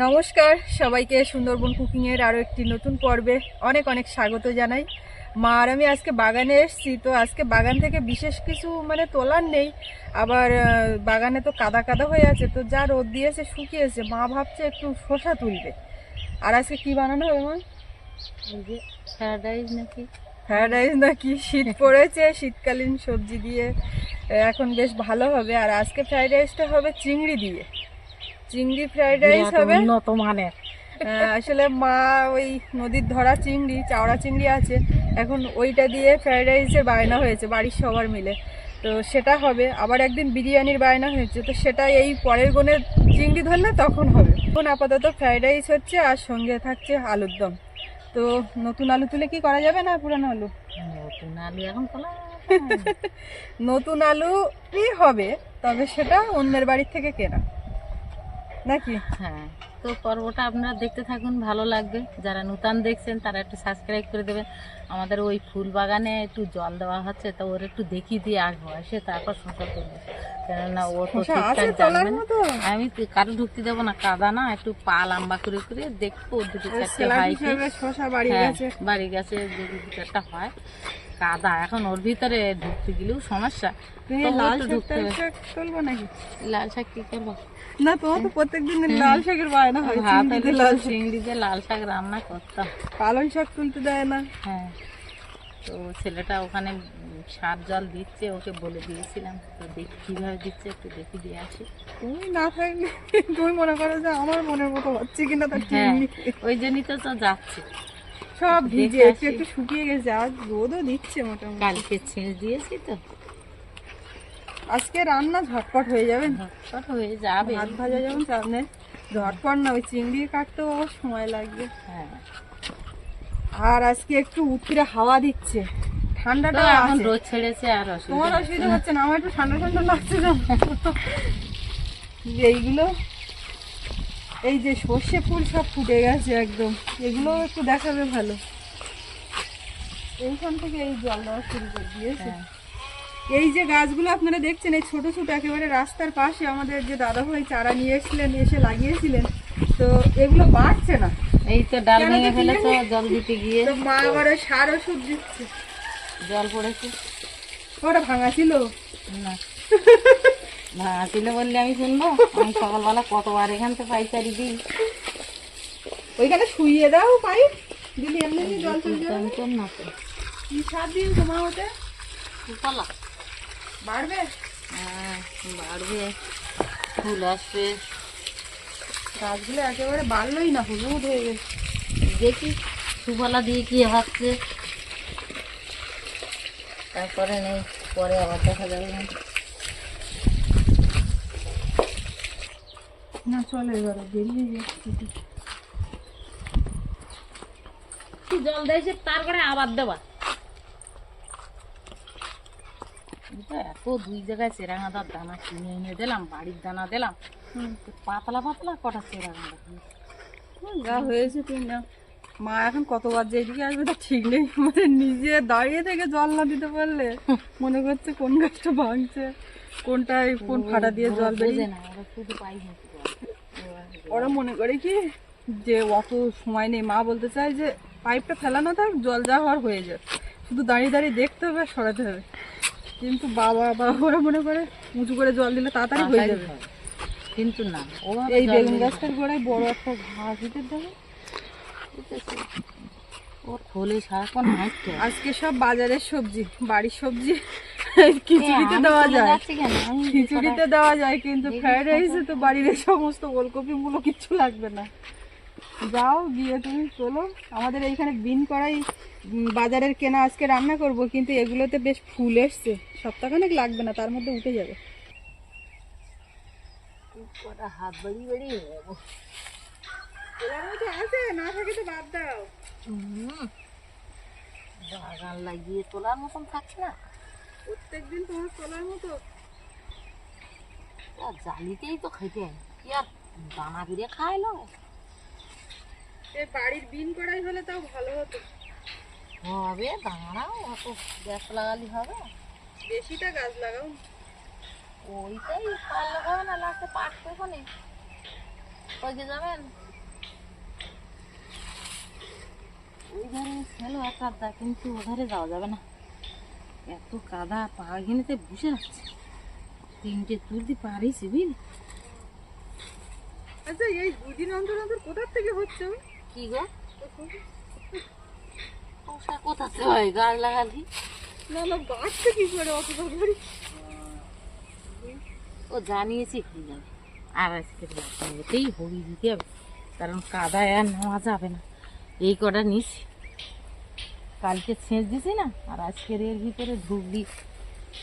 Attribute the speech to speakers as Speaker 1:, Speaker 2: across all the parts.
Speaker 1: নমস্কার সবাইকে সুন্দরবন কুকিংয়ের আরও একটি নতুন পর্বে অনেক অনেক স্বাগত জানাই। মা আর আমি আজকে বাগানে এসেছি তো আজকে বাগান থেকে বিশেষ কিছু মানে তোলার নেই। আবার বাগানে তো কাদা কাদা হয়ে আছে তো যা রোদ দিয়েছে শুকিয়েছে মা ভাবছে একটু শসা তুলবে। আর আজকে কি বানানো হবে মা?
Speaker 2: ফ্রাইড নাকি?
Speaker 1: ফ্রায়েড রাইস নাকি? শীত পড়েছে শীতকালীন সবজি দিয়ে এখন বেশ ভালো হবে। আর আজকে ফ্রাইড রাইসটা হবে চিংড়ি দিয়ে। চিংড়ি ফ্রাইড রাইস হবে।
Speaker 2: উন্নত মানের।
Speaker 1: আসলে মা ওই নদীর ধরা চিংড়ি চাওড়া চিংড়ি আছে। এখন ওইটা দিয়ে ফ্রাইড রাইসের বায়না হয়েছে বাড়ির সবার মিলে। তো সেটা হবে। আবার একদিন বিরিয়ানির বায়না হয়েছে তো সেটা এই পরের গুণে চিংড়ি ধরলে তখন হবে। এখন আপাতত ফ্রাইড রাইস হচ্ছে আর সঙ্গে থাকছে আলুর দম। তো নতুন আলু তুলে কি করা যাবে না পুরানো আলু?
Speaker 2: নতুন আলু এখন
Speaker 1: নতুন আলুই হবে তবে সেটা অন্যের বাড়ির থেকে কেনা। নাকি?
Speaker 2: হ্যাঁ। তো পর্বটা আপনারা দেখতে থাকুন ভালো লাগবে। যারা নতুন দেখছেন তারা একটু সাবস্ক্রাইব করে দেবেন। আমাদের ওই ফুল বাগানে একটু জল দেওয়া হচ্ছে তো ওর একটু দেখিয়ে দিয়ে আসব এসে তারপর শশা তুলবো কেননা ও তো ঠিকঠাক জানবে না। আমি কারও ঢুকতে দেবো না কাদা না একটু পা লম্বা করে করে দেখব দুটো চারটে হয়
Speaker 1: বাড়ি গেছে।
Speaker 2: বাড়ি গেছে যদি দু চারটা হয় কাদা। এখন ওর ভিতরে ঢুকতে গেলেও সমস্যা।
Speaker 1: লাল শাক তুলবো নাকি?
Speaker 2: লাল শাক কি করব?
Speaker 1: না তোমার তো প্রত্যেকদিন লাল শাকের বায়না হয়
Speaker 2: ভাত
Speaker 1: লাল
Speaker 2: চিংড়ি দিয়ে লাল শাক রান্না করতাম
Speaker 1: পালং শাক তুলতে দেয় না।
Speaker 2: হ্যাঁ। তো ছেলেটা ওখানে সার জল দিচ্ছে ওকে বলে দিয়েছিলাম তো দেখি কীভাবে দিচ্ছে একটু দেখি দিয়ে আসি।
Speaker 1: তুমি না থাকলে তুমি মনে করো যে আমার মনের মতো হচ্ছে কিনা তার
Speaker 2: হ্যাঁ ওই জন্যই তো তো যাচ্ছে।
Speaker 1: সব ভিজে একটু একটু শুকিয়ে গেছে আজ রোদও দিচ্ছে মোটামুটি।
Speaker 2: কালকে ছেঁচ দিয়েছি তো।
Speaker 1: আজকে রান্না ঝটপট হয়ে যাবে।
Speaker 2: ঝটপট হয়ে যাবে।
Speaker 1: ভাত ভাজা যেমন সামনে ঝটপট না ওই চিংড়ি কাটতেও সময় লাগবে।
Speaker 2: হ্যাঁ।
Speaker 1: আর আজকে একটু উত্তরে হাওয়া দিচ্ছে। ঠান্ডাটা
Speaker 2: এখন রোদ ছেড়েছে আর
Speaker 1: তোমার
Speaker 2: অসুবিধা
Speaker 1: অসুবিধা হচ্ছে না আমার একটু ঠান্ডা ঠান্ডা লাগছে না এইগুলো এই যে সর্ষে ফুল সব ফুটে গেছে একদম। এগুলো একটু দেখাবে ভালো। এইখান থেকে এই জল দেওয়া শুরু করে দিয়েছে।
Speaker 2: হ্যাঁ।
Speaker 1: এই যে গাছগুলো আপনারা দেখছেন এই ছোট ছোট একেবারে রাস্তার পাশে আমাদের যে দাদাভাই চারা নিয়ে এসেছিলেন এসে লাগিয়েছিলেন তো এগুলো বাড়ছে না?
Speaker 2: এই তো ডাল ভেঙে ফেলেছে জল দিতে গিয়ে।
Speaker 1: মা আবার সার ওষুধ দিচ্ছে।
Speaker 2: জল পড়েছে।
Speaker 1: ওটা ভাঙা ছিল
Speaker 2: না। ভাঙা ছিল বললে আমি শুনব? আমি সকালবেলা কতবার এখান থেকে পাইচারি দিই।
Speaker 1: ওইখানে শুইয়ে দাও পাইপ দিদি এমনি জল চলে যাবে।
Speaker 2: না তো।
Speaker 1: কি সার দিন তোমার ওতে?
Speaker 2: সুফলা
Speaker 1: বাড়বে?
Speaker 2: হ্যাঁ বাড়বে। ফুল আসবে
Speaker 1: গাছগুলো একেবারে বাড়লোই না হলুদ হয়ে গেছে।
Speaker 2: দেখি সুফলা দিয়ে কি হচ্ছে তারপরে নেই পরে আবার দেখা যাবে না।
Speaker 1: চলো এবারে বেরিয়ে যাচ্ছে
Speaker 2: জল দিয়েছে তারপরে আবার দেবা। এটা দুই জায়গায় চেরাঙাদার দানা কিনে এনে দিলাম বাড়ির দানা দিলাম। তো পাতলা পাতলা কটা চেরাঙাদা
Speaker 1: যা হয়েছে তুমি না মা এখন কতবার যে এদিকে আসবে তা ঠিক নেই। মানে নিজে দাঁড়িয়ে থেকে জল না দিতে পারলে মনে করছে কোন গাছটা ভাঙছে কোনটায় কোন ফাটা দিয়ে জল বেরিয়ে
Speaker 2: না ওরা
Speaker 1: মনে করে কি যে অত সময় নেই। মা বলতে চায় যে পাইপটা ফেলানো থাক জল যা হওয়ার হয়ে যাবে শুধু দাঁড়িয়ে দাঁড়িয়ে দেখতে হবে সরাতে হবে। কিন্তু বাবা বাবা মনে করে উঁচু করে জল দিলে তাড়াতাড়ি হয়ে যাবে।
Speaker 2: কিন্তু না
Speaker 1: এই বেগুন গাছটার গোড়ায় বড় একটা ঘাস দিতে দেবে।
Speaker 2: ওর খোলে সারাক্ষণ হাঁটতে
Speaker 1: আজকে সব বাজারের সবজি বাড়ির সবজি খিচুড়িতে দেওয়া যায়। খিচুড়িতে দেওয়া যায় কিন্তু ফ্রাইড রাইসে তো বাড়ির সমস্ত ওলকপি মূলো কিচ্ছু লাগবে না। যাও গিয়ে তুমি চলো। আমাদের এইখানে বিন করাই বাজারের কেনা আজকে রান্না করব কিন্তু এগুলোতে বেশ ফুল এসছে। সপ্তাহখানেক লাগবে না তার মধ্যে উঠে যাবে।
Speaker 2: কটা হাত বাড়িয়ে বাড়িয়ে
Speaker 1: আছে না থাকে তো বাদ দাও।
Speaker 2: বাগান লাগিয়ে তোলার মতন থাকছে না।
Speaker 1: তোমার চলার মতো।
Speaker 2: জালিতেই তো খাইতে হয়। কি আর দানা করে খাইলো
Speaker 1: বাড়ির বিন করাই হলে তাও ভালো হতো।
Speaker 2: হবে দাঁড়াও অত গ্যাস লাগালি হবে।
Speaker 1: বেশিটা গাছ লাগাও।
Speaker 2: ওইটাই পারলে হবে না। লাস্টে পাট ওখানে কইকে যাবেন কিন্তু ওধারে যাওয়া যাবে না। এত কাদা পা ঘিনেতে বসে রাখছে তিনটে তুলতে পারিস
Speaker 1: আচ্ছা এই দুদিন অন্তর অন্তর কোথার থেকে হচ্ছে?
Speaker 2: কি গো? ওটা কোথাতে হয় গাছ লাগালি
Speaker 1: না না বাচ্চা কি করে অত করে?
Speaker 2: ও জানিয়েছে কি যাবে আর আজকে ওতেই হরি দিতে হবে কারণ কাদায় আর নেওয়া যাবে না। এই কটা নিছি। কালকে ছেঁচ দিছি না আর আজকের এর ভিতরে ঢুকলি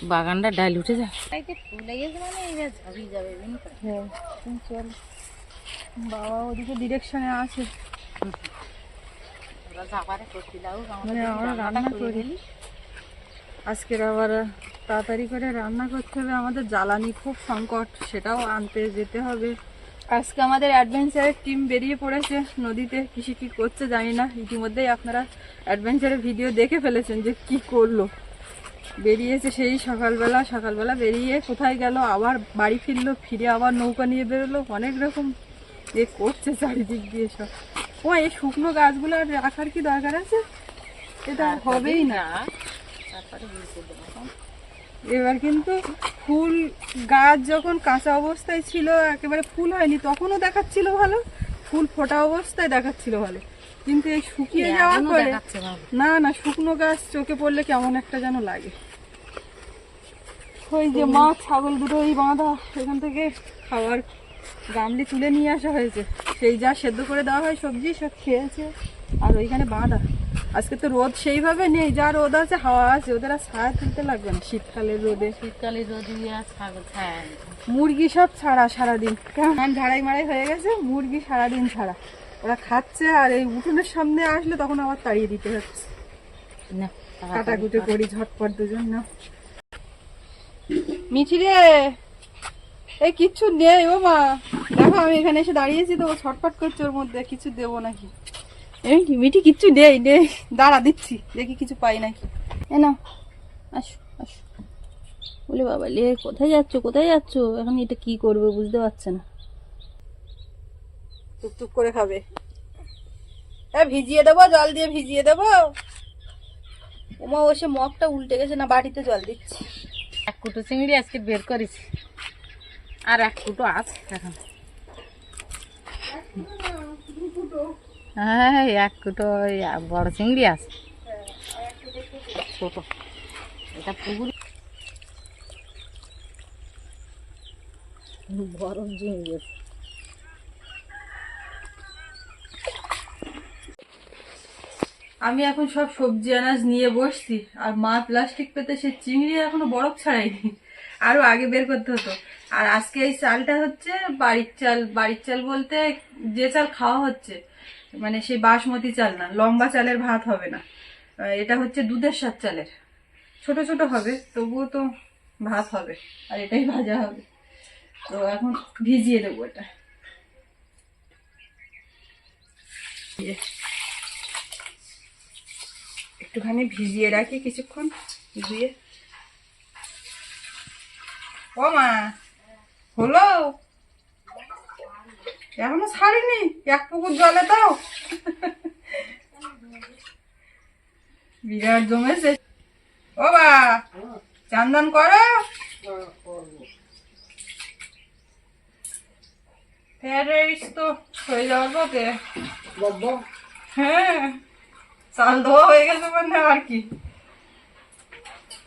Speaker 2: বাগানটা ডাল উঠে যায় গেছে মানে যাবে
Speaker 1: হ্যাঁ। চল। বাবা ওদিকে ডিরেকশনে আছে। মানে আজকের আবার তাড়াতাড়ি করে রান্না করতে হবে। আমাদের জ্বালানি খুব সংকট, সেটাও আনতে যেতে হবে। আজকে আমাদের অ্যাডভেঞ্চারের টিম বেরিয়ে পড়েছে নদীতে। কিসে কি করছে জানি না। ইতিমধ্যেই আপনারা অ্যাডভেঞ্চারের ভিডিও দেখে ফেলেছেন যে কি করল। বেরিয়েছে সেই সকালবেলা। সকালবেলা বেরিয়ে কোথায় গেল? আবার বাড়ি ফিরলো, ফিরে আবার নৌকা নিয়ে বেরোলো। অনেক রকম এ করছে চারিদিক দিয়ে সব। ও এই শুকনো গাছগুলো আর রাখার কি দরকার আছে? এটা হবেই না।
Speaker 2: দেবো
Speaker 1: এবার কিন্তু ফুল গাছ যখন কাঁচা অবস্থায় ছিল একেবারে ফুল হয়নি তখনও দেখাচ্ছিল ভালো ফুল ফোটা অবস্থায় দেখাচ্ছিল ভালো। কিন্তু এই শুকিয়ে যাওয়ার
Speaker 2: এখনও
Speaker 1: পরে না না শুকনো গাছ চোখে পড়লে কেমন একটা যেন লাগে। ওই যে মাছ ছাগল দুটো দুটোই বাঁধা সেখান থেকে খাবার গামলি তুলে নিয়ে আসা হয়েছে। সেই যা সেদ্ধ করে দেওয়া হয় সবজি সব খেয়েছে। আর ওইখানে বাঁধা। আজকে তো রোদ সেইভাবে নেই যা রোদ আছে হাওয়া আছে। ওদের আর ছায়া তুলতে লাগবে না। শীতকালের রোদে।
Speaker 2: শীতকালে নেই।
Speaker 1: মুরগি সব ছাড়া সারাদিন। কেমন? ঝাড়াই মারাই হয়ে গেছে মুরগি সারাদিন ছাড়া। ওরা খাচ্ছে আর এই উঠোনের সামনে আসলে তখন আবার তাড়িয়ে দিতে হচ্ছে।
Speaker 2: না
Speaker 1: কাটা কুটে করি ঝটপট দুজন না মিঠি রে! এই কিচ্ছু নেই ও মা। দেখো আমি এখানে এসে দাঁড়িয়েছি তো ও ছটপট করছে ওর মধ্যে কিছু দেবো নাকি? এই কি, মিঠি কিচ্ছু নেই নেই। দাঁড়া দিচ্ছি দেখি কিছু পাই নাকি। এ না আসো আসো। বলে বাবা লে কোথায় যাচ্ছ কোথায় যাচ্ছ? এখন এটা কি করবে বুঝতে পারছে না। টুকটুক করে খাবে। হ্যাঁ ভিজিয়ে দেবো জল দিয়ে ভিজিয়ে দেবো। ওমা বসে মগটা উল্টে গেছে না বাড়িতে জল দিচ্ছি।
Speaker 2: এক কুটো চিংড়ি আজকে বের করেছি। আর এক কুটো আছে এখন হ্যাঁ এক ওই বড় চিংড়ি আছে চিংড়ি।
Speaker 1: আমি এখন সব সবজি আনাজ নিয়ে বসছি, আর মা প্লাস্টিক পেতে সে চিংড়ি এখনও বরফ ছাড়াইনি আরও আগে বের করতে হতো। আর আজকে এই চালটা হচ্ছে বাড়ির চাল বাড়ির চাল বলতে যে চাল খাওয়া হচ্ছে মানে সেই বাসমতি চাল না, লম্বা চালের ভাত হবে না। এটা হচ্ছে দুধের সাত চালের। ছোট ছোট হবে, তবুও তো ভাত হবে, আর এটাই ভাজা হবে। তো এখন ভিজিয়ে দেবো এটা। একটুখানি ভিজিয়ে রাখি কিছুক্ষণ ধুয়ে ও মা! হলো? এখনও ছাড়িনি? এক পুকুর জলে দাও বিরাট জমেছে। ও বা চান্দান করো। তো হয়ে যাওয়ার পথে হ্যাঁ চাল ধোয়া হয়ে গেছে মানে আর কি।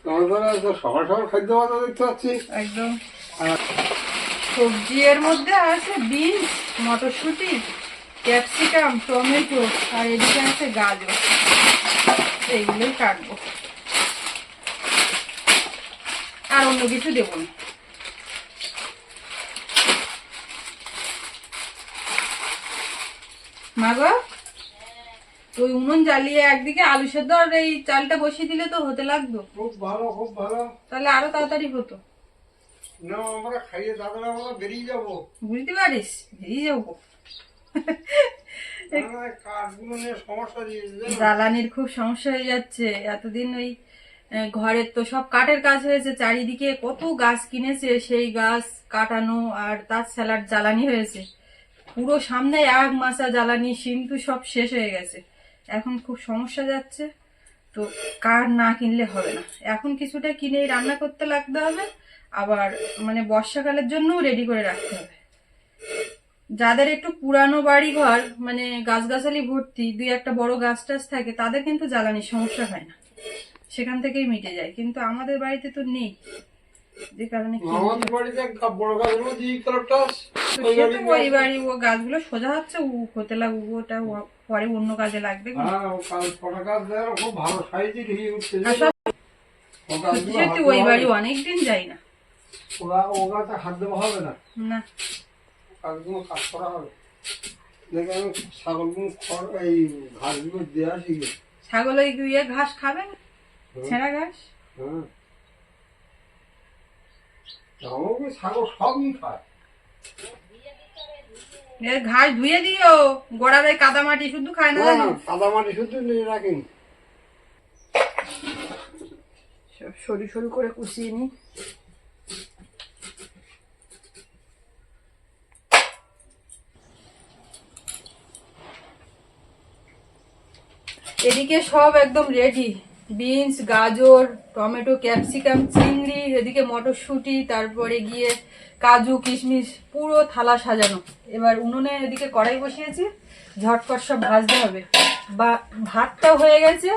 Speaker 3: তো সকাল সকাল খাদ্য দেখতে পাচ্ছি।
Speaker 1: একদম। সবজি এর মধ্যে আছে বিনস মটরশুঁটি ক্যাপসিকাম টমেটো আর এদিকে আছে গাজর। এইগুলোই কাটবো। আর অন্য কিছু দেবো না। মা গো ওই উনুন জ্বালিয়ে একদিকে আলু সেদ্ধ আর এই চালটা বসিয়ে দিলে তো হতে লাগতো
Speaker 3: খুব ভালো খুব ভালো।
Speaker 1: তাহলে আরও তাড়াতাড়ি হতো।
Speaker 3: না আমরা খাইয়ে দাদারা আমরা বেরিয়ে যাব।
Speaker 1: বুঝতে পারিস? বেরিয়ে যাব? জ্বালানির খুব সমস্যা হয়ে যাচ্ছে। এতদিন ওই ঘরের তো সব কাঠের কাজ হয়েছে চারিদিকে কত গাছ কিনেছে সেই গাছ কাটানো আর তার স্যালাড জ্বালানি হয়েছে। পুরো সামনে এক মাসা জ্বালানি কিন্তু সব শেষ হয়ে গেছে। এখন খুব সমস্যা যাচ্ছে। তো কার না কিনলে হবে না। এখন কিছুটা কিনে রান্না করতে লাগতে হবে। আবার মানে বর্ষাকালের জন্যও রেডি করে রাখতে হবে। যাদের একটু পুরানো বাড়ি ঘর মানে গাছগাছালি ভর্তি দুই একটা বড় গাছ টাছ থাকে তাদের কিন্তু জ্বালানির সমস্যা হয় না। সেখান থেকেই মিটে যায়। কিন্তু আমাদের বাড়িতে তো নেই। যে কারণে কিনতে
Speaker 3: আমাদের বাড়িতে বড় গাছগুলো
Speaker 1: ওই বাড়ি ও গাছগুলো সোজা হচ্ছে ও হতে লাগবে ওটা পরে অন্য কাজে লাগবে।
Speaker 3: হ্যাঁ ও কাল ছটা গাছ দেয় খুব ভালো সাইজের হয়ে উঠছে
Speaker 1: আর সব
Speaker 3: ও গাছগুলো
Speaker 1: সত্যি
Speaker 3: হাত
Speaker 1: ওই বাড়ি। অনেকদিন যাই না।
Speaker 3: ও গা- ও হাত দেওয়া হবে না।
Speaker 1: না।
Speaker 3: কাজগুলো কাজ করা হবে। দেখে আমি ছাগলগুলো খড় এই ঘাসগুলো দিয়ে আসি
Speaker 1: ছাগল ওই ইয়ে ঘাস খাবে ছেঁড়া ঘাস?
Speaker 3: হ্যাঁ ছাগল সবই খায়?
Speaker 1: ঘাস ধুয়ে দিও। গোড়ার ওই কাদা মাটি শুধু খায় না
Speaker 3: না কাদা মাটি শুধু নিয়ে রাখেন।
Speaker 1: সব সরু সরু করে কুচিয়ে নি। এদিকে সব একদম রেডি বিনস গাজর, টমেটো ক্যাপসিকাম চিংড়ি, এদিকে মটরশুঁটি, তারপরে গিয়ে কাজু, কিশমিশ, পুরো থালা সাজানো। এবার উনুনে এদিকে কড়াই বসিয়েছি, ঝটপট সব ভাজতে হবে। বা ভাতটা হয়ে গেছে,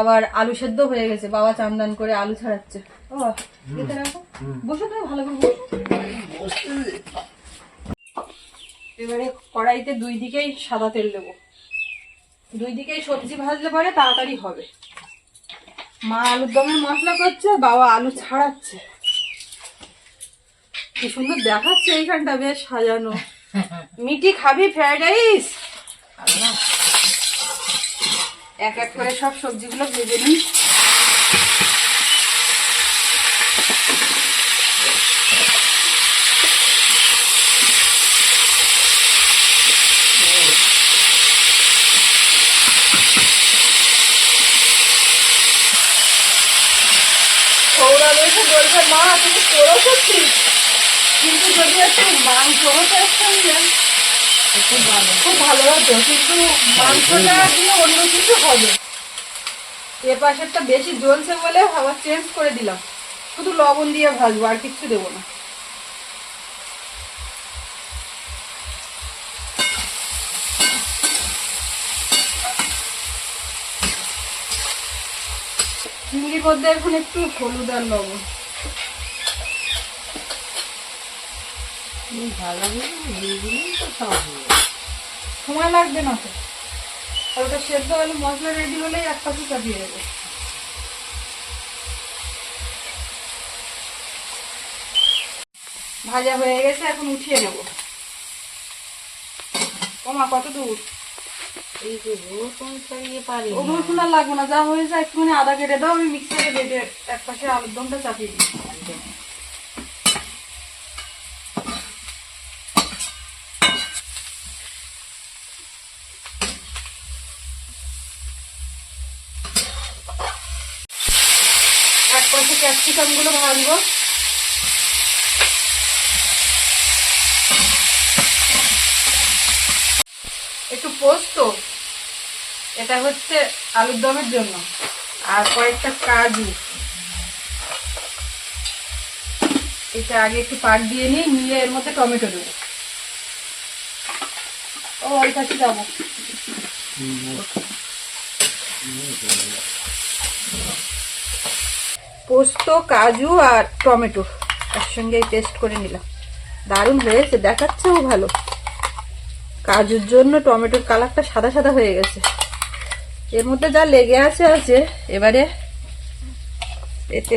Speaker 1: আবার আলু সেদ্ধ হয়ে গেছে। বাবা চান্দান করে আলু ছাড়াচ্ছে। ও ভালো এবারে কড়াইতে দুই দিকেই সাদা তেল দেবো। দুই দিকে সবজি ভাজলে পরে তাড়াতাড়ি হবে। মা আলুর দমের মশলা করছে বাবা আলু ছাড়াচ্ছে। কি সুন্দর দেখাচ্ছে এইখানটা বেশ সাজানো। মিটি খাবি ফ্রাইড রাইস এক এক করে সব সবজিগুলো ভেজে নিই সৌরভ এসে বলছে মা তুমি করেছ ঠিক কিন্তু যদি একটু মাংস হতো একসঙ্গে খুব ভালো খুব ভালো হতো কিন্তু মাংসটা দিয়ে অন্য কিছু হবে। এ পাশেরটা বেশি জ্বলছে বলে আবার চেঞ্জ করে দিলাম। শুধু লবণ দিয়ে ভাজবো আর কিচ্ছু দেবো না। চিংড়ির মধ্যে এখন একটু হলুদ আর লবণ।
Speaker 2: যাবে।
Speaker 1: সময় লাগবে না তো। ওটা সেদ্ধ হলে মশলা রেডি হলেই এক পাশে চাপিয়ে দেবে। ভাজা হয়ে গেছে, এখন উঠিয়ে নেব। ওমা কত দূর
Speaker 2: এই যে রসুন ছাড়িয়ে পারি না।
Speaker 1: ওগুলো শোনা লাগবে না যা হয়েছে একটুখানি আদা কেটে দাও আমি মিক্সারে বেটে এক পাশে আলুর দমটা চাপিয়ে দিই এক পাশে ক্যাপসিকামগুলো ভাজবো একটু পোস্ত। এটা হচ্ছে আলুর দমের জন্য। আর কয়েকটা কাজু। এটা আগে একটু পাক দিয়ে নিই, নিয়ে এর মধ্যে টমেটো দেবো। ও ওই কাছে পোস্ত, কাজু আর টমেটো একসঙ্গে পেস্ট করে নিলাম। দারুণ হয়েছে, দেখাচ্ছেও ভালো। কাজুর জন্য টমেটোর কালারটা সাদা সাদা হয়ে গেছে। এর মধ্যে যা লেগে আছে আছে, এবারে এতে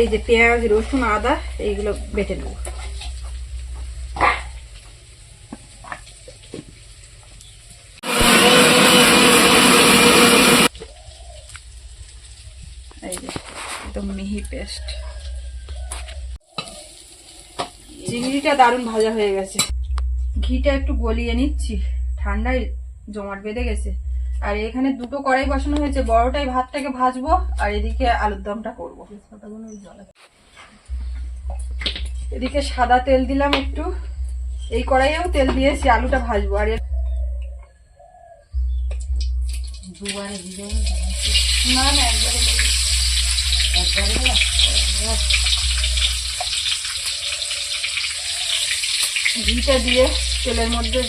Speaker 1: এই যে পেঁয়াজ, রসুন, আদা, এইগুলো বেটে নেব। একদম মিহি পেস্ট। চিংড়িটা দারুণ ভাজা হয়ে গেছে। ঘিটা একটু গলিয়ে নিচ্ছি। ঠান্ডায় জমাট বেঁধে গেছে। আর এখানে দুটো কড়াই বসানো হয়েছে বড়টাই ভাতটাকে ভাজবো, আর এদিকে আলুর দমটা করব। এদিকে সাদা তেল দিলাম একটু। এই কড়াইয়েও তেল দিয়েছি, আলুটা ভাজবো। আর না না। একবারে ঘিটা দিয়ে তেলের মধ্যে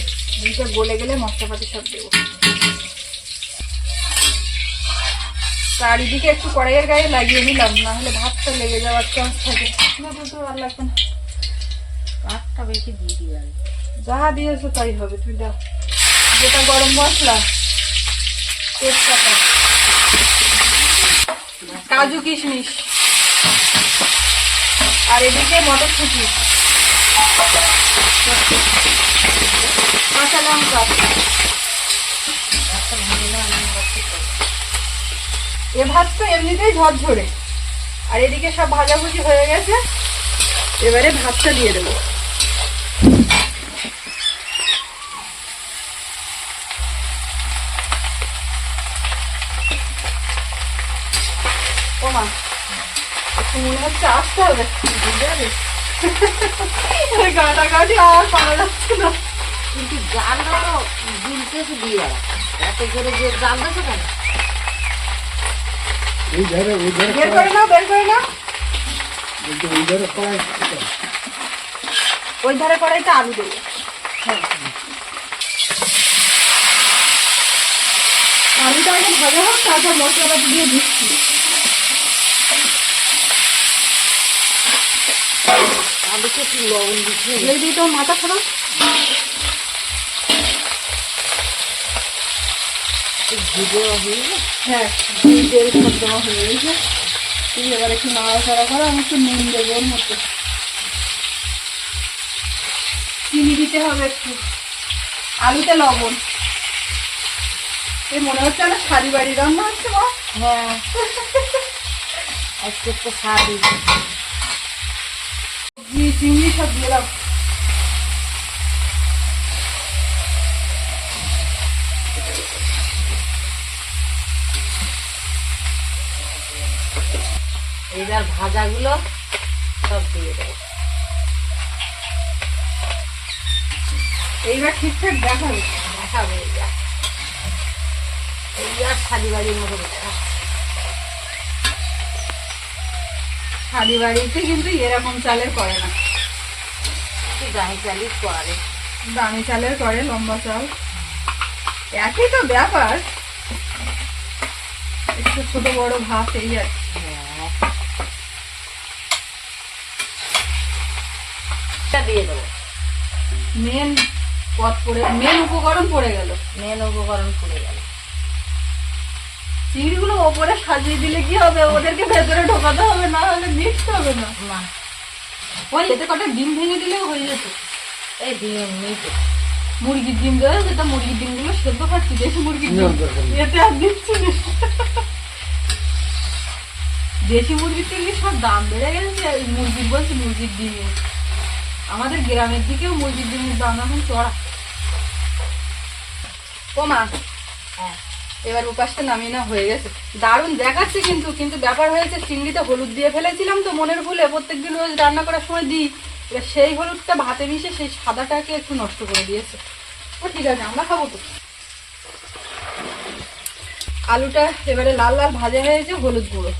Speaker 1: ঘিটা গলে গেলে মশলাপাতি সব দেবো। চারিদিকে একটু কড়াইয়ের গায়ে লাগিয়ে নিলাম না হলে ভাতটা লেগে যাওয়ার চান্স থাকে। না তো তো আর লাগবে না।
Speaker 2: কাঠটা বেশি দিয়ে দিয়ে
Speaker 1: যা দিয়েছ তাই হবে তুই দাও। যেটা গরম মশলা তেজপাতা। কাজু কিশমিশ। আর এদিকে মটরশুঁটি। কাঁচা লঙ্কা। এ ভাত তো এমনিতেই ঝরঝরে। আর এদিকে সব ভাজাভুজি হয়ে গেছে। এবারে ভাতটা দিয়ে দেবো। ওমা একটু মনে হচ্ছে আসতে হবে। বুঝতে পারলি? গাটাগাটি আর পারা যাচ্ছে না।
Speaker 2: কিন্তু জালটা তো দিয়ে এত করে যে দেখো কেন
Speaker 3: ওই ধারে ওই ধারে
Speaker 1: বের করে নাও বের করে নাও।
Speaker 3: বলতে ওই ধারে কড়াই
Speaker 1: ওই ধারে কড়াইতে আলু দেবো। আলুটা আগে ভাজা হোক তারপর মশলাটা দিয়ে দিচ্ছি।
Speaker 2: আলুকে একটু লবণ দিচ্ছে।
Speaker 1: এই দুটো মাথা খারাপ?
Speaker 2: ভিজে হয়ে
Speaker 1: হ্যাঁ তেল সব দেওয়া হয়ে গেছে। তুই এবার একটু নাড়াচাড়া করো আমি একটু নুন দেবো ওর মধ্যে। চিনি দিতে হবে একটু। আলুতে লবণ। এই মনে হচ্ছে একটা শাড়ি বাড়ি রান্না হচ্ছে মা।
Speaker 2: হ্যাঁ। আজকে একটু স্বাদ
Speaker 1: ঘি চিংড়ি সব দিলাম
Speaker 2: এইবার ভাজাগুলো সব দিয়ে দেবো।
Speaker 1: এইবার ঠিকঠাক দেখাবে
Speaker 2: দেখাবো এইবার এইবার শাড়ি বাড়ির মতো দেখা
Speaker 1: শাড়ি বাড়িতে কিন্তু এরকম চালের করে না।
Speaker 2: দামি চালিয়ে করে।
Speaker 1: দামি চালের করে লম্বা চাল। একই তো ব্যাপার। একটু ছোট বড় ভাত এই আর কি।
Speaker 2: হ্যাঁ এটা দিয়ে দেবো
Speaker 1: মেন পথ পড়ে মেন উপকরণ পড়ে গেল।
Speaker 2: মেন উপকরণ পড়ে গেল।
Speaker 1: চিংড়িগুলো ওপরে সাজিয়ে দিলে কি হবে? ওদেরকে ভেতরে ঢোকাতে হবে? না হলে মিক্স হবে না।
Speaker 2: না।
Speaker 1: ওই এতে কটা ডিম ভেঙে দিলেও হয়ে যেত।
Speaker 2: এই মিটে
Speaker 1: মুরগির ডিম দেওয়া যেটা মুরগির ডিমগুলো সেদ্ধ খাচ্ছি দেশি মুরগির ডিম। এতে আর দিচ্ছি দেশি মুরগির সব দাম বেড়ে গেছে মুরগির বলছি মুরগির ডিমের আমাদের গ্রামের দিকেও মুরগির দাম এখন চড়া। ও
Speaker 2: হ্যাঁ
Speaker 1: এবার উপাসটা নামিয়ে না হয়ে গেছে। দারুণ দেখাচ্ছে কিন্তু কিন্তু ব্যাপার হয়েছে, চিংড়িতে হলুদ দিয়ে ফেলেছিলাম তো মনের ভুলে প্রত্যেকদিন রোজ রান্না করার সময় দিই। এবার সেই হলুদটা ভাতে মিশে সেই সাদাটাকে একটু নষ্ট করে দিয়েছে। ও ঠিক আছে, আমরা খাব তো। আলুটা এবারে লাল লাল ভাজা হয়েছে হলুদ গুঁড়ো।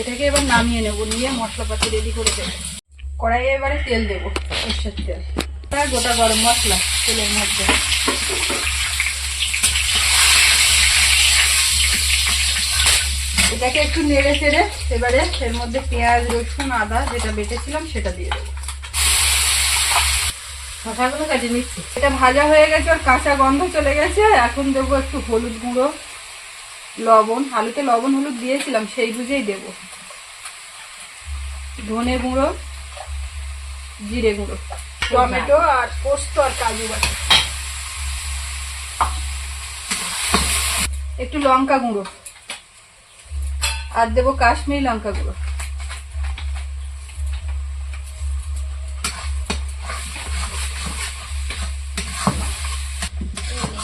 Speaker 1: এটাকে এবার নামিয়ে নেব, নিয়ে মশলাপাতি রেডি করে দেবো। কড়াইয়ে এবারে তেল দেবো, সর্ষের তেল। গোটা গরম মশলা তেলের মধ্যে। এটাকে একটু নেড়ে চেড়ে এবারে এর মধ্যে পেঁয়াজ, রসুন, আদা যেটা বেটেছিলাম সেটা দিয়ে দেবো।
Speaker 2: শশাগুলো কেটে নিচ্ছি।
Speaker 1: এটা ভাজা হয়ে গেছে আর কাঁচা গন্ধ চলে গেছে এখন দেবো একটু হলুদ গুঁড়ো। লবণ আলুতে লবণ, হলুদ দিয়েছিলাম, সেই বুঝেই দেব। ধনে গুঁড়ো, জিরে গুঁড়ো, টমেটো আর পোস্ত আর কাজু বাটা। একটু লঙ্কা গুঁড়ো। আর দেবো কাশ্মীরি লঙ্কা গুঁড়ো।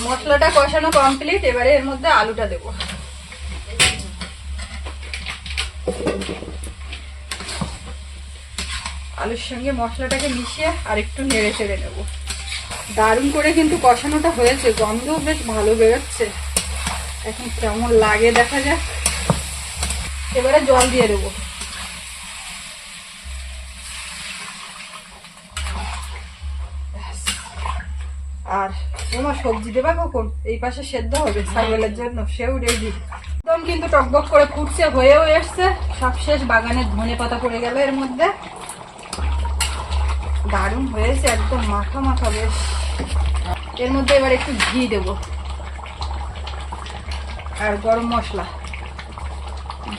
Speaker 1: মশলাটা কষানো কমপ্লিট এবারে এর মধ্যে আলুটা দেবো। আলুর সঙ্গে মশলাটাকে মিশিয়ে আর একটু নেড়ে চেড়ে নেব। দারুণ করে কিন্তু কষানোটা হয়েছে গন্ধ বেশ ভালো বেরোচ্ছে। এখন কেমন লাগে দেখা যাক। এবারে জল দিয়ে দেবো। আর তোমার সবজি দেবা কখন? এই পাশে সেদ্ধ হবে ছাগলের জন্য, সেও রেডি একদম কিন্তু টকবক করে ফুটছে, হয়েও এসছে। সবশেষ বাগানের ধনে পাতা পড়ে গেল এর মধ্যে। দারুণ হয়েছে, একদম মাখা মাখা, বেশ। এর মধ্যে এবার একটু ঘি দেব। আর গরম মশলা।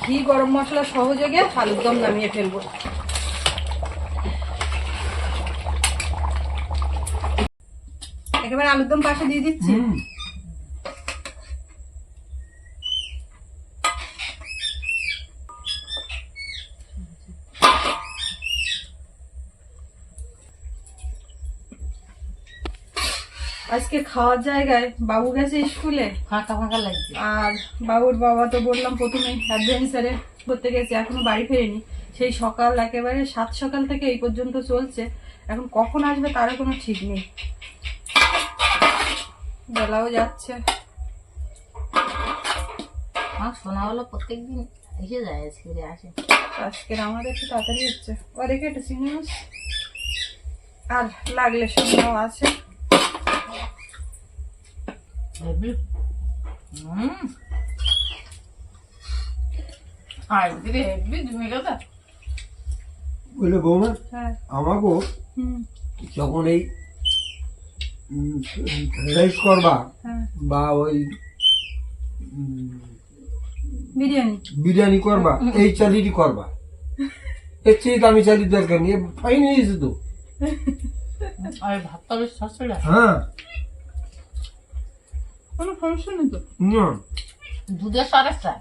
Speaker 1: ঘি, গরম মশলা সহযোগে আলুর দম নামিয়ে ফেলব। একেবারে আলুর দম পাশে দিয়ে দিচ্ছি? আজকে খাওয়ার জায়গায় বাবু গেছে স্কুলে।
Speaker 2: ফাঁকা ফাঁকা লাগছে?
Speaker 1: আর বাবুর বাবা তো বললাম প্রথমে অ্যাডভেঞ্চারে করতে গেছে এখনও বাড়ি ফেরেনি। সেই সকাল একেবারে সাত সকাল থেকে এই পর্যন্ত চলছে। এখন কখন আসবে তারও কোনো ঠিক নেই। বেলাও যাচ্ছে।
Speaker 2: আমার শোনা হলো প্রত্যেকদিন এসে যায় আজকে আসে।
Speaker 1: আজকের আমাদের একটু তাড়াতাড়ি হচ্ছে। ও রেখে চিংড়ি আর লাগলে সঙ্গেও আছে।
Speaker 3: বলে বৌমা
Speaker 1: হ্যাঁ।
Speaker 3: আমাকেও
Speaker 1: হুম।
Speaker 3: যখন এই রাইস করবা
Speaker 1: হ্যাঁ।
Speaker 3: বা ওই
Speaker 1: বিরিয়ানি।
Speaker 3: বিরিয়ানি করবা এই চালিটি করবা। এর চেয়ে দামি চালির দরকার নেই ফাইন হয়েছে তো।
Speaker 2: আর ভাতটা বেশ সস্তা
Speaker 3: হ্যাঁ।
Speaker 1: কোনো সমস্যা নেই তো?
Speaker 3: না।
Speaker 2: দুধের সরের চাই।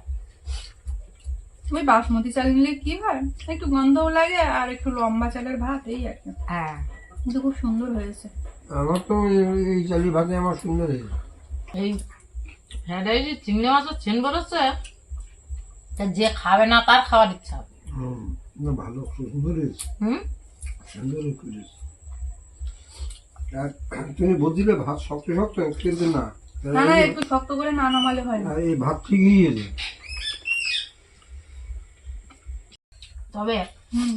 Speaker 1: ওই বাসমতি চাল নিলে কি হয়? একটু গন্ধও লাগে আর একটু লম্বা চালের ভাত এই আর কি।
Speaker 2: হ্যাঁ।
Speaker 1: কিন্তু খুব সুন্দর হয়েছে।
Speaker 3: আমার তো এই- এই চালি ভাতে আমার সুন্দর হয়েছে।
Speaker 2: এই হ্যাঁ এই যে চিংড়ি মাছের চেন বেরোচ্ছে তা যে খাবে না তার খাওয়ার ইচ্ছা হবে।
Speaker 3: হুম, না ভালো সুন্দর হয়েছে।
Speaker 2: হুম?
Speaker 3: সুন্দর করেছে আর তুমি বুঝলে ভাত শক্ত শক্ত কিন্তু না।
Speaker 1: না না একটু শক্ত করে না নামালে হয় না।
Speaker 3: এই ভাত ঠিকই গিয়েছে।
Speaker 2: তবে
Speaker 1: হুম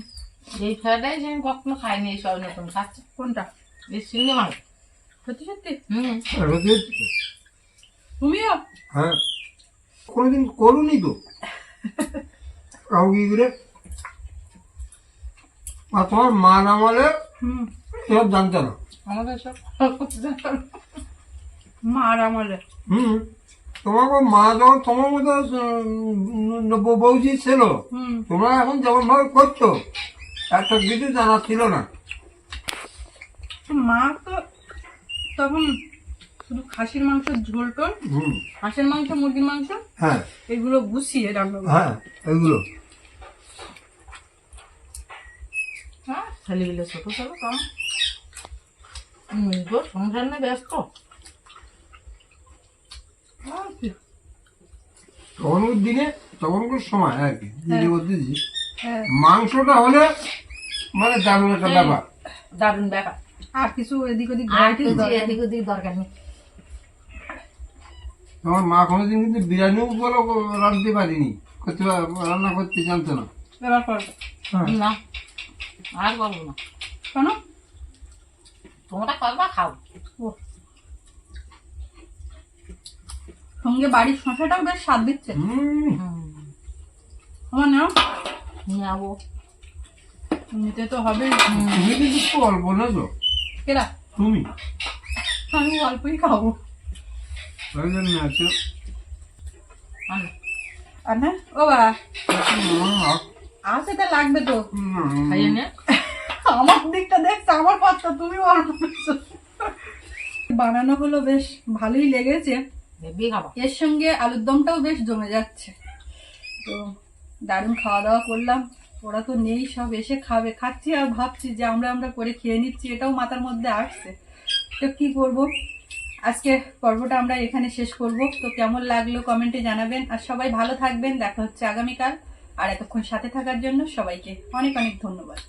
Speaker 2: এই ফ্রাইড আমি কখনো খাইনি এই সব নতুন খাচ্ছি
Speaker 1: কোনটা?
Speaker 2: এই চিংড়ি মাছ।
Speaker 1: সত্যি সত্যি?
Speaker 2: হুম।
Speaker 3: আর হতে হচ্ছে তো।
Speaker 1: তুমিও?
Speaker 3: হ্যাঁ। কোনোদিন করুনি তো? করে আর তোমার মা নামালে
Speaker 1: হুম।
Speaker 3: সব জানতো না
Speaker 2: আমাদের সব
Speaker 1: মার আমলে
Speaker 3: হুম তোমাকে মা যখন তোমার মতো বৌজি ছিল তোমরা এখন যেমন ভাবে করছ একটা কিছু জানা ছিল না।
Speaker 1: মা তো তখন শুধু খাসির মাংস ঝোল টোল হাঁসের মাংস মুরগির মাংস
Speaker 3: হ্যাঁ।
Speaker 1: এগুলো গুছিয়ে রান্না
Speaker 3: হ্যাঁ এগুলো।
Speaker 2: হ্যাঁ ছেলেগুলো ছোট ছোট কারণ নিজের সংসার নিয়ে ব্যস্ত
Speaker 1: আর কি?
Speaker 3: তখনকার দিনে তখনকার সময় আর কি? দিদি বলতেছি
Speaker 1: হ্যাঁ।
Speaker 3: মাংসটা হলে মানে দারুণ একটা ব্যাপার।
Speaker 2: দারুণ ব্যাপার।
Speaker 1: আর কিছু এদিক ওদিক
Speaker 2: এদিক ওদিক দরকার নেই।
Speaker 3: তোমার মা কোনোদিন কিন্তু বিরিয়ানিও বলো রাঁধতে পারিনি। করতে রান্না করতে জানতো না।
Speaker 1: এবার করবে
Speaker 3: হ্যাঁ।
Speaker 2: না আর করব না।
Speaker 1: কেন
Speaker 2: তোমরা করবা খাও
Speaker 1: ও। সঙ্গে বাড়ির শশাটাও বেশ স্বাদ দিচ্ছে।
Speaker 3: হুম।
Speaker 2: হুম
Speaker 1: আমার নাও।
Speaker 2: নিয়ে যাব
Speaker 1: নিতে তো হবে
Speaker 3: তুমি কিন্তু অল্প না তো
Speaker 1: কেরা?
Speaker 3: তুমি।
Speaker 1: আমি অল্পই খাব। আর না ও আছে তা লাগবে তো।
Speaker 2: খাইয়ে নে।
Speaker 1: আমার দিকটা দেখছ আমার পাত্তা তুমি অল্প বানানো হলো বেশ ভালোই লেগেছে। এর সঙ্গে আলুর দমটাও বেশ জমে যাচ্ছে। তো দারুণ খাওয়া দাওয়া করলাম। ওরা তো নেই, সব এসে খাবে। খাচ্ছি আর ভাবছি যে আমরা আমরা করে খেয়ে নিচ্ছি, এটাও মাথার মধ্যে আসছে। তো কি করব? আজকে পর্বটা আমরা এখানে শেষ করব। তো কেমন লাগল কমেন্টে জানাবেন। আর সবাই ভালো থাকবেন। দেখা হচ্ছে আগামীকাল। আর এতক্ষণ সাথে থাকার জন্য সবাইকে অনেক অনেক ধন্যবাদ।